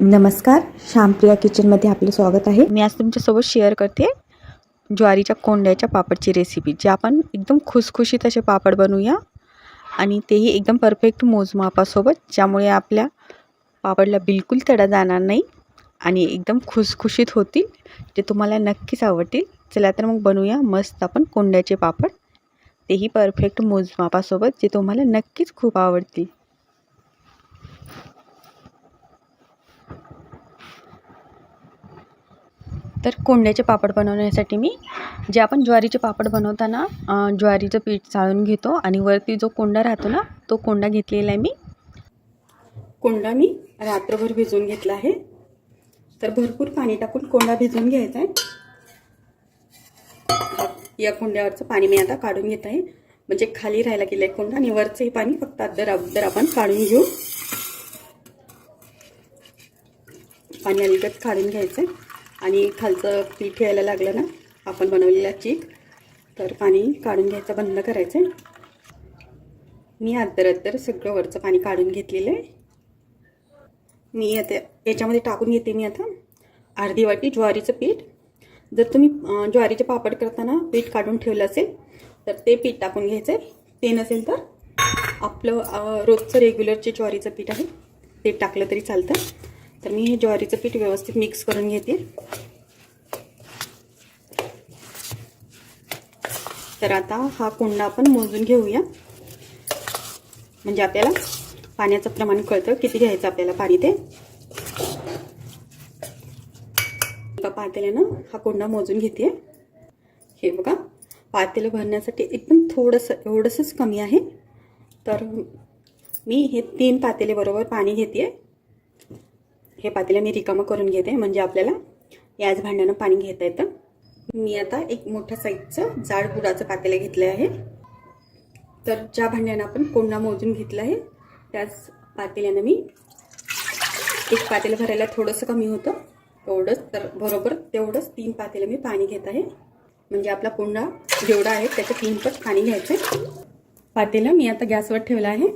नमस्कार श्यामप्रिया किचनमध्ये आपलं स्वागत आहे. मी आज तुमच्यासोबत शेअर करते ज्वारीच्या कोंड्याच्या पापडची रेसिपी जे आपण एकदम खुसखुशीत असे पापड बनवूया आणि तेही एकदम परफेक्ट मोजमापासोबत ज्यामुळे आपल्या पापडला बिलकुल तडा जाणार नाही आणि एकदम खुसखुशीत होतील जे तुम्हाला नक्कीच आवडतील. चला तर मग बनवूया मस्त आपण कोंड्याचे पापड. तेही परफेक्ट मोजमापासोबत जे तुम्हाला नक्कीच खूप आवडतील. तर कोंड्याचे पापड बनवण्यासाठी मी जे आपण ज्वारीचे पापड बनवताना ज्वारीचं पीठ चाळून घेतो आणि वरती जो कोंडा राहतो ना तो कोंडा घेतलेला आहे मी. कोंडा मी रात्रभर भिजवून घेतला आहे. तर भरपूर पाणी टाकून कोंडा भिजवून घ्यायचा आहे. या कोंड्यावरचं पाणी मी आता काढून घेत आहे. म्हणजे खाली राहायला गेलं आहे कोंडा आणि वरचंही पाणी फक्त अद्दर अगोदर आपण काढून घेऊ. पाणी अलगत काढून घ्यायचं आहे. आणि खालचं पीठ यायला लागलं ना आपण बनवलेला चीक तर पाणी काढून घ्यायचं बंद करायचं आहे मी अद्दर अद्दर सगळं वरचं पाणी काढून घेतलेलं आहे. मी आता याच्यामध्ये टाकून घेते मी आता. अर्धी वाटी ज्वारीचं पीठ. जर तुम्ही ज्वारीचे पापड करताना पीठ काढून ठेवलं असेल तर ते पीठ टाकून घ्यायचं आहे ते नसेल तर आपलं रोजचं रेग्युलरचे ज्वारीचं पीठ आहे ते टाकलं तरी चालतं. तर मी हे ज्वारीचं पीठ व्यवस्थित मिक्स करून घेते. तर आता हा कोंडा आपण मोजून घेऊया. म्हणजे आपल्याला पाण्याचं प्रमाण कळतं किती घ्यायचं आपल्याला पाणी ते. एका पातेल्यानं हा कोंडा मोजून घेते. हे बघा पातेलं भरण्यासाठी एकदम थोडंसं एवढंसंच कमी आहे. तर मी हे तीन पातेले बरोबर पाणी घेते. हे पातेलं मी रिकामं करून घेते म्हणजे आपल्याला याच भांड्यानं पाणी घेता येतं. मी आता एक मोठ्या साईजचं जाड गुडाचं पातेलं घेतलं आहे. तर ज्या भांड्यानं आपण कोंडा मोजून घेतला आहे त्याच पातेल्यानं मी एक पातेलं भरायला थोडंसं कमी होतं तेवढंच तर बरोबर तेवढंच तीन पातेलं मी पाणी घेत आहे. म्हणजे आपला कोंडा जेवढा आहे त्याचं तीन पट पाणी घ्यायचं आहे पातेलं मी आता गॅसवर ठेवलं आहे.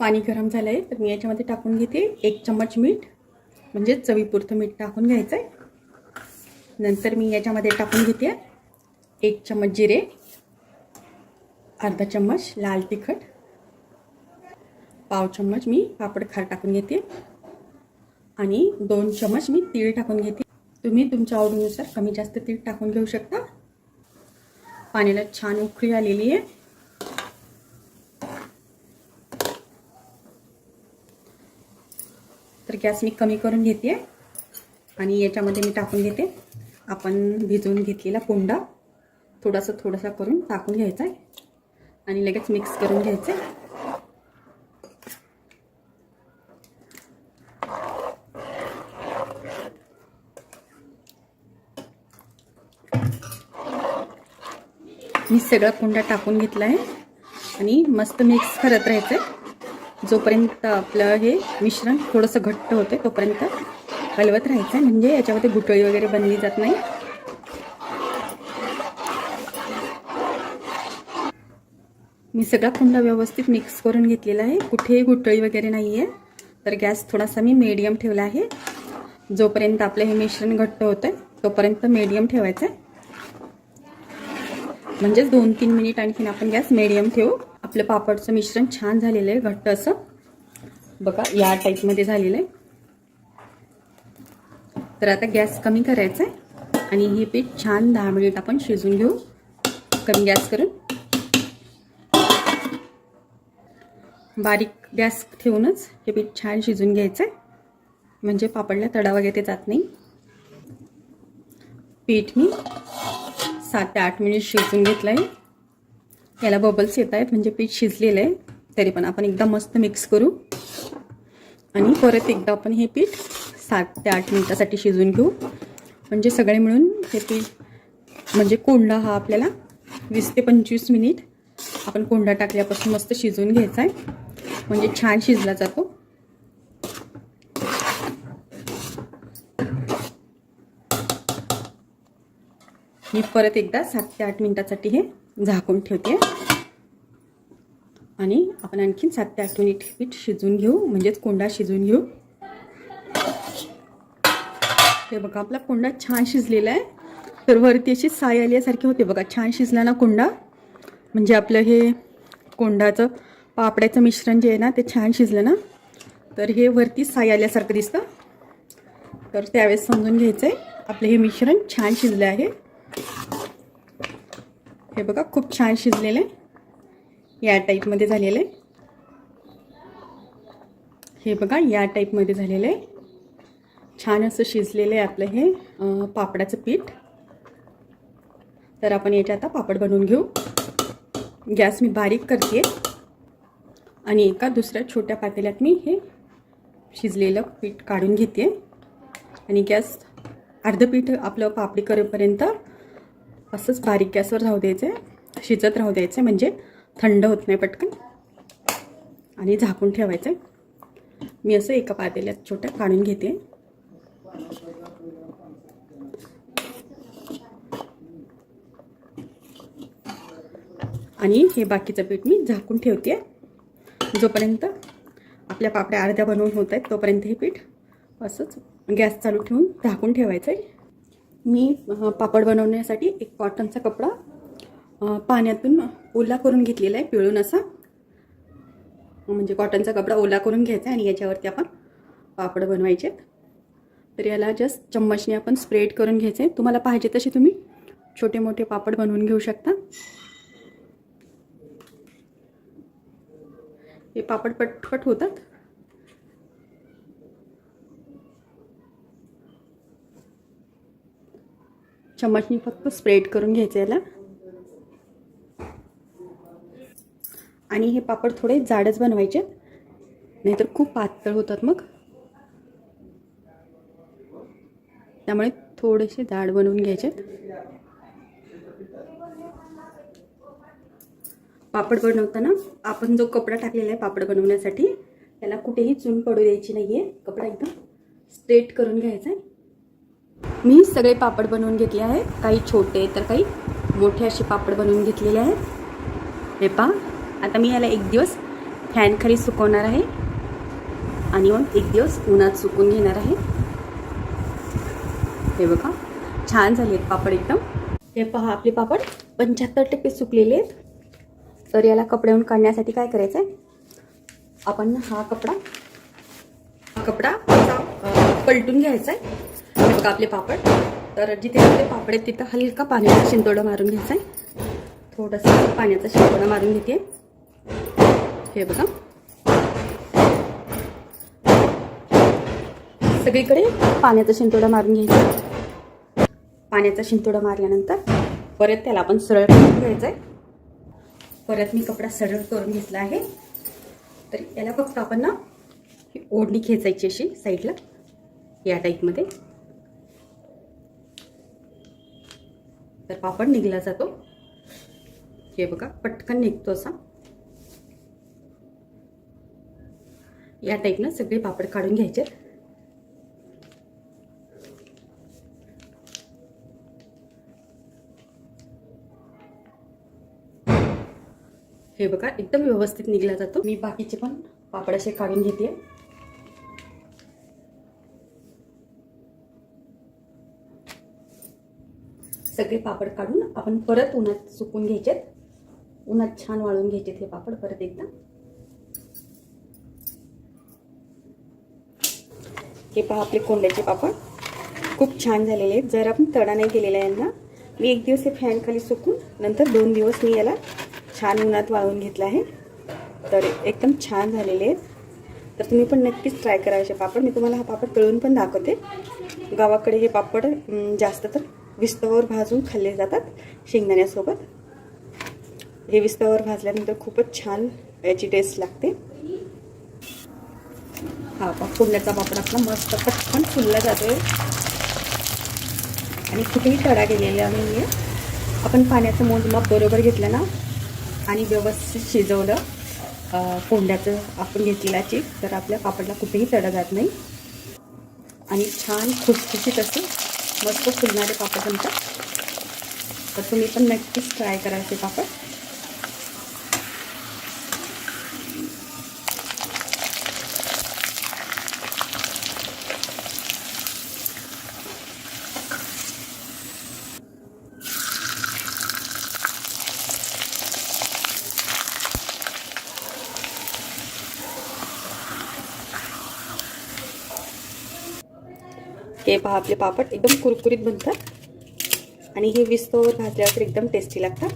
पाणी गरम झालं आहे तर मी याच्यामध्ये टाकून घेते एक चम्मच मीठ म्हणजे चवीपुरतं मीठ टाकून घ्यायचं आहे नंतर मी याच्यामध्ये टाकून घेते एक चम्मच जिरे अर्धा चम्मच लाल तिखट पाव चम्मच मी पापड खार टाकून घेते आणि दोन चम्मच मी तीळ टाकून घेते. तुम्ही तुमच्या आवडीनुसार कमी जास्त तीळ टाकून घेऊ शकता. पाण्याला छान उकळी आलेली आहे. तर गॅस मी कमी करून घेते. आणि याच्यामध्ये मी टाकून घेते. आपण भिजवून घेतलेला कोंडा थोडासा थोडासा करून टाकून घ्यायचा आहे. आणि लगेच मिक्स करून घ्यायचं. आहे मी सगळा कोंडा टाकून घेतला आहे. आणि मस्त मिक्स करत राहायचं आहे जोपर्यंत आपलं हे मिश्रण थोडंसं घट्ट होतं तोपर्यंत हलवत राहायचं. आहे म्हणजे याच्यामध्ये गुटळी वगैरे बनली जात नाही. मी सगळा कुंडा व्यवस्थित मिक्स करून घेतलेला आहे. कुठेही गुटळी वगैरे नाही आहे तर गॅस थोडासा मी मीडियम ठेवला आहे. जोपर्यंत आपलं हे मिश्रण घट्ट होतं तोपर्यंत मीडियम ठेवायचं आहे म्हणजेच दोन तीन मिनिट आणखीन आपण गॅस मीडियम ठेवू. आपलं पापडचं मिश्रण छान झालेलं आहे घट्ट असं. बघा या टाईपमध्ये झालेलं आहे. तर आता गॅस कमी करायचा आहे आणि हे पीठ छान दहा मिनिट आपण शिजून घेऊ. कमी गॅस करून. बारीक गॅस ठेवूनच हे पीठ छान शिजून घ्यायचं आहे. म्हणजे पापडला तडा वगैरे जात नाही. पीठ मी सात ते आठ मिनिट शिजून घेतलं आहे याला बबल्स येत आहेत म्हणजे पीठ शिजलेलं आहे. तरी पण आपण एकदा मस्त मिक्स करू. आणि परत एकदा आपण हे पीठ सात ते आठ मिनिटासाठी शिजवून घेऊ. म्हणजे सगळे मिळून हे पीठ म्हणजे कोंडा हा आपल्याला वीस ते पंचवीस मिनिट आपण कोंडा टाकल्यापासून मस्त शिजवून घ्यायचा आहे. म्हणजे छान शिजला जातो. मी परत एकदा सात ते आठ मिनिटासाठी हे झाकून ठेवते. आणि आपण आणखीन सात ते आठ मिनिट पीठ शिजवून घेऊ म्हणजेच कोंडा शिजवून घेऊ. हे बघा आपला कोंडा छान शिजलेला आहे. तर वरती अशी साय आल्यासारखी होते बघा छान शिजला ना कोंडा. म्हणजे आपलं हे कोंडाचं पापड्याचं मिश्रण जे आहे ना ते छान शिजलं ना. तर हे वरती साय आल्यासारखं दिसतं. तर त्यावेळेस समजून घ्यायचं आहे आपलं हे मिश्रण छान शिजलं आहे. हे बघा खूप छान शिजलेलं. आहे या टाईपमध्ये झालेलं. आहे हे बघा या टाईपमध्ये झालेलं. आहे छान असं शिजलेलं आहे आपलं हे पापडाचं पीठ. तर आपण याचे आता पापड बनवून घेऊ. गॅस मी बारीक करते. आणि एका दुसऱ्या छोट्या पातेल्यात मी हे शिजलेलं पीठ काढून घेते. आणि गॅस अर्धं पीठ आपलं पापडी करेपर्यंत असंच बारीक गॅसवर राहू द्यायचं. आहे शिजत राहू द्यायचं आहे म्हणजे थंड होत नाही पटकन. आणि झाकून ठेवायचं. आहे मी असं एका पातेल्यात छोट्या काढून घेते. आणि हे बाकीचं पीठ मी झाकून ठेवते. जोपर्यंत आपल्या पापड्या अर्ध्या बनवून होत आहेत तोपर्यंत हे पीठ असंच गॅस चालू ठेवून झाकून ठेवायचं आहे मी पापड बनवण्यासाठी एक कॉटनचा कपडा पाण्यातून ओला करून घेतलेला आहे पिळून असा. म्हणजे कॉटनचा कपडा ओला करून घ्यायचा आहे आणि याच्यावरती आपण पापड बनवायचे आहेत. तर याला जस्ट चम्मचने आपण स्प्रेड करून घ्यायचे आहे तुम्हाला पाहिजे तसे तुम्ही छोटे मोठे पापड बनवून घेऊ शकता. हे पापड पटपट होतात. चम्मचनी फक्त स्प्रेड करून घ्यायचं याला. आणि हे पापड थोडे जाडच बनवायचे. नाहीतर खूप पातळ होतात मग. त्यामुळे थोडेसे जाड बनवून घ्यायचे. पापड बनवताना आपण जो कपडा टाकलेला आहे पापड बनवण्यासाठी त्याला कुठेही चून पडू द्यायची नाही आहे कपडा एकदम स्ट्रेट करून घ्यायचा आहे. मी सगळे पापड बनवून घेतले आहेत. काही छोटे तर काही मोठे असे पापड बनवून घेतलेले आहेत. हे पहा आता मी याला एक दिवस फॅनखाली सुकवणार आहे. आणि मग एक दिवस उन्हात सुकून घेणार आहे. हे बघा छान झाले आहेत पापड एकदम. हे पहा आपले पापड पंच्याहत्तर टक्के सुकलेले आहेत. तर याला कपड्याहून काढण्यासाठी काय करायचं आहे आपण हा कपडा हा कपडा पलटून घ्यायचा आहे बघा आपले पापड. तर जिथे आपले पापड आहेत तिथं हलका पाण्याचा शिंतोडा मारून घ्यायचा आहे. थोडंसं पाण्याचा शिंतोडा मारून घेते. हे बघा. सगळीकडे पाण्याचा शिंतोडा मारून घ्यायचा पाण्याचा शिंतोडा मारल्यानंतर परत त्याला आपण सरळ करून घ्यायचं आहे परत मी कपडा सरळ करून घेतला आहे. तर याला फक्त आपण ना ओढणी खेचायची अशी साईडला या टाईपमध्ये तर पापड निघला जातो. हे बघा पटकन निघतो असा. या टाईपनं सगळे पापड काढून घ्यायचे. हे बघा एकदम व्यवस्थित निघला जातो. मी बाकीचे पण पापड असे काढून घेते सगळे पापड काढून आपण परत उन्हात सुकून घ्यायचेत. उन्हात छान वाळून घ्यायचेत हे पापड परत एकदा. हे पहा आपले कोंड्याचे पापड. खूप छान झालेले आहेत. जर आपण तडा नाही केलेला यांना. मी एक दिवस हे फॅन खाली सुकून नंतर दोन दिवस मी याला छान उन्हात वाळून घेतलं आहे. तर एकदम छान झालेले आहेत. तर तुम्ही पण नक्कीच ट्राय करायचे पापड. मी तुम्हाला हा पापड तळून पण दाखवते. गावाकडे हे पापड जास्त तर विस्तवावर भाजून खाल्ले जातात शेंगदाण्यासोबत. हे विस्तवावर भाजल्यानंतर खूपच छान याची टेस्ट लागते. हा पा फोडण्याचा पापड आपला मस्त पटकन फुलला जातोय. आणि कुठेही तडा गेलेला नाही आहे आपण पाण्याचं मोजमाप बरोबर घेतलं ना? आणि व्यवस्थित शिजवलं. कोंड्याचं आपण घेतलेला चीक तर आपल्या पापडला कुठेही तडा जात नाही. आणि छान खुसखुशीत असं मस्त फुलणारे पापड बनतात. तर तुम्ही पण नक्कीच ट्राय करायचे पापड हे पहा आपले पापड एकदम कुरकुरीत बनतात. आणि हे विस्तवर भाजल्यावर एकदम टेस्टी लागतात.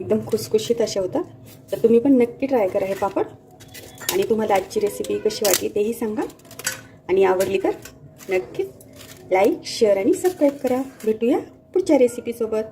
एकदम खुसखुशीत असे होतात. तर तुम्ही पण नक्की ट्राय करा हे पापड. आणि तुम्हाला आजची रेसिपी कशी वाटली तेही सांगा. आणि आवडली तर नक्कीच लाईक शेअर आणि सबस्क्राईब करा. भेटूया पुढच्या रेसिपीसोबत